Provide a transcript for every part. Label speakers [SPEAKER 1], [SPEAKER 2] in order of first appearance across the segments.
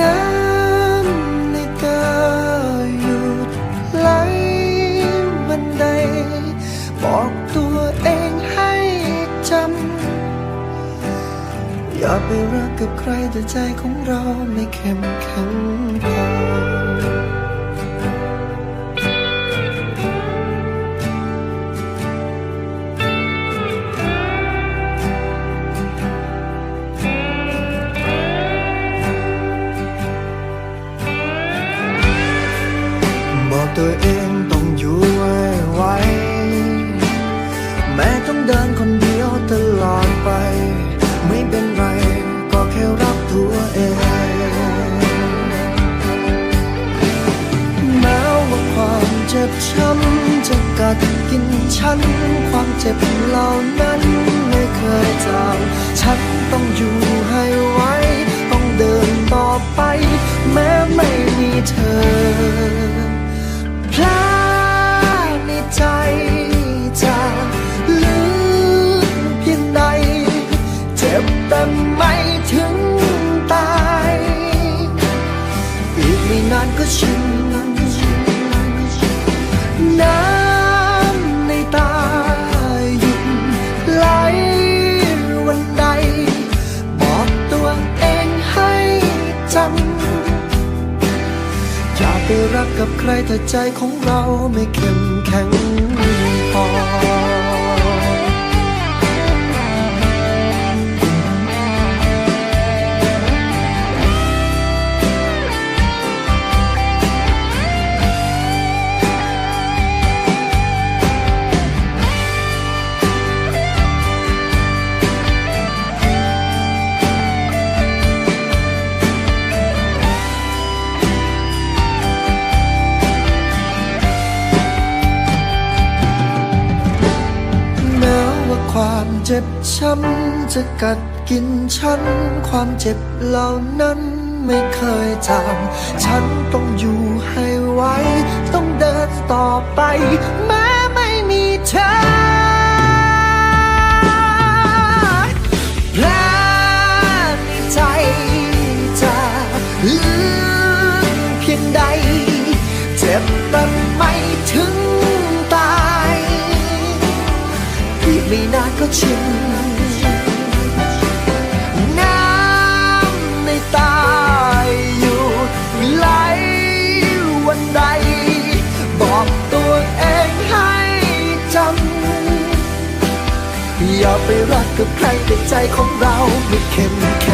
[SPEAKER 1] น้ำในตาหยุดไหลบันได บอกตัวเองให้จำ อย่าไปรักกับใครแต่ใจของเราไม่เข้มแข็งพอ รักกับใครแต่ใจของเราไม่เข้มแข็ง จ็บช้ำจะกัดกินฉัน ความเจ็บเหล่านั้นไม่เคยจางฉันต้องอยู่ให้ไหวต้องเดินต่อไป แม้ไม่มีเธอแผลในใจจะลึกเพียงใด เจ็บแต่ไม่ถึง ไม่นานก็ชินน้ำในตาหยุดไหลวันใด บอกตัวเองให้จำอย่าไปรักกับใครแต่ใจของเราไม่เข้มแข็ง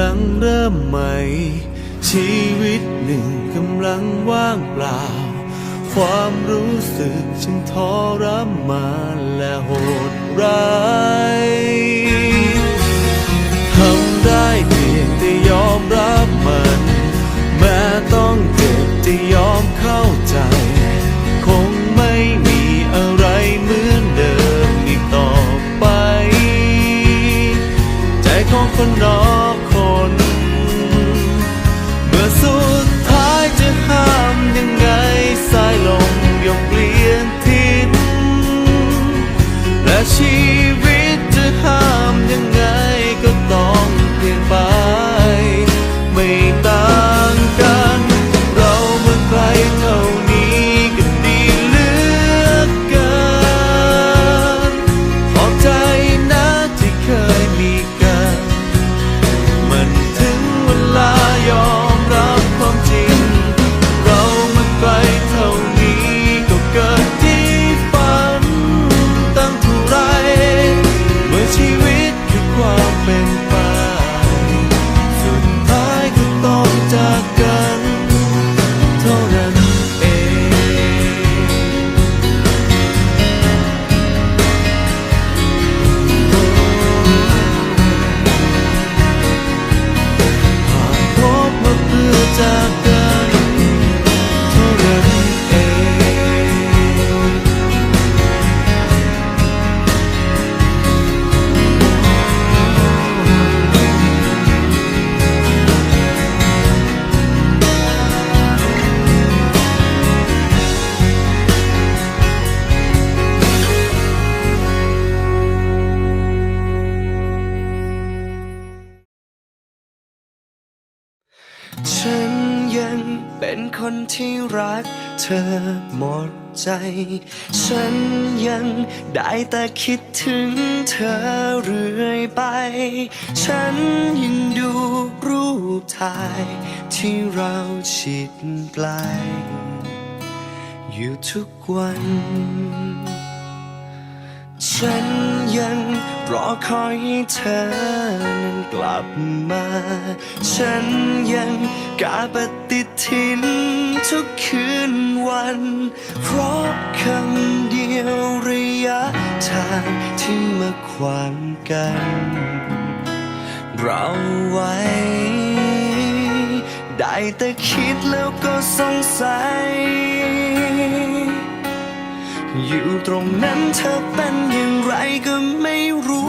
[SPEAKER 1] ำ
[SPEAKER 2] ลังเริ่มใหม่ ชีวิตหนึ่งกำลังว่างเปล่า ความรู้สึกฉันทรมานและโหดร้ายทำได้เพียงแต่ยอมรับมัน แม้ต้องเจ็บจะยอมเข้าใจ คงไม่มีอะไรเหมือนเดิมอีกต่อไป ใจของคนนอน ที่รักเธ
[SPEAKER 3] อหมดใจ ฉันยังได้แต่คิดถึงเธอเรื่อยไป ฉันยังดูรูปถ่ายที่เราชิดไกล อยู่ทุกวัน ฉันยังรอคอยให้เธอนั้นกลับมา ฉันยังกาปฏิ ทินทุกคืนวัน เพราะคำเดียวระยะทางที่มาขวางกัน เราไว้ ได้แต่คิดแล้วก็สงสัย อยู่ตรงนั้นเธอเป็นอย่างไรก็ไม่รู้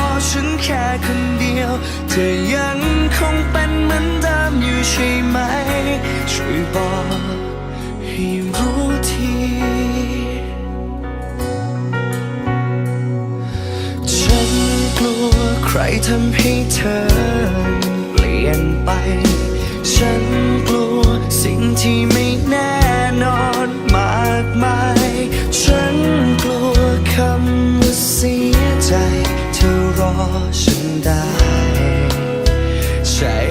[SPEAKER 3] เธอยังคงเป็นเหมือนเดิมอยู่ใช่ไหม ช่วยบอกให้รู้ทีฉันกลัวใครทำให้เธอเปลี่ยนไป ฉันกลัวสิ่งที่ไม่แน่นอนมากมาย ฉันกลัวคำว่าเสียใจ ใ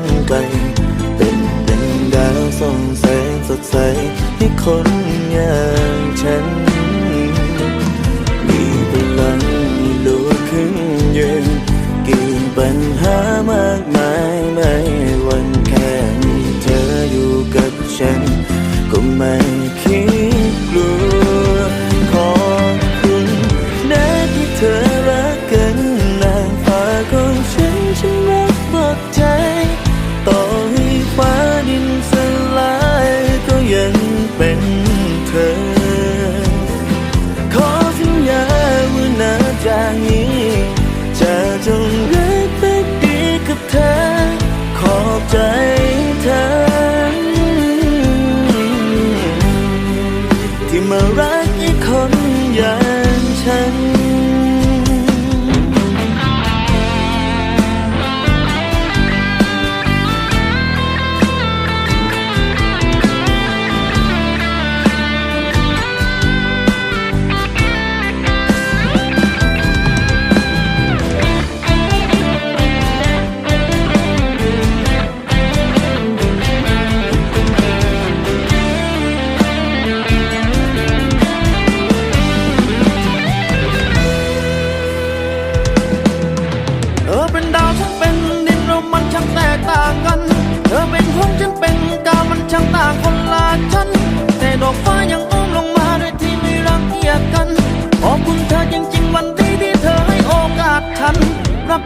[SPEAKER 2] นไกล เป็นเป็นดาวส่องแสงสดใส ให้คนอย่างฉัน มีพลังลุกขึ้นยืนกี่ปัญหามากมายไม่วันแค่มีเธออยู่กับฉัน ก็ไม่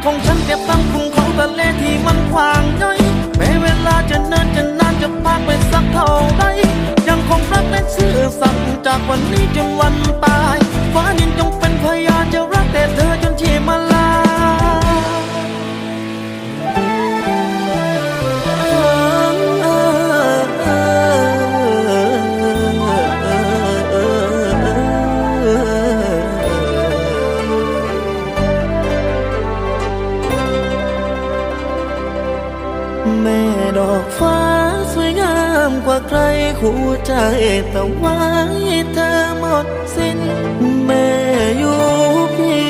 [SPEAKER 2] ขอ
[SPEAKER 4] งฉันเก็บตั้งคุ้งของทะเลที่มันกว้างย่อยแม้เวลาจะเนินจะนานจะพากไปสักเท่าไรยังคงรักและซื่อสัตย์จากวันนี้จนวันตายฟ้าดินจง อ
[SPEAKER 2] กฟ้าสวยงามกว่าใครคู่ใจแต่ไว้เธอหมดสิ้นแม่อยู่พินข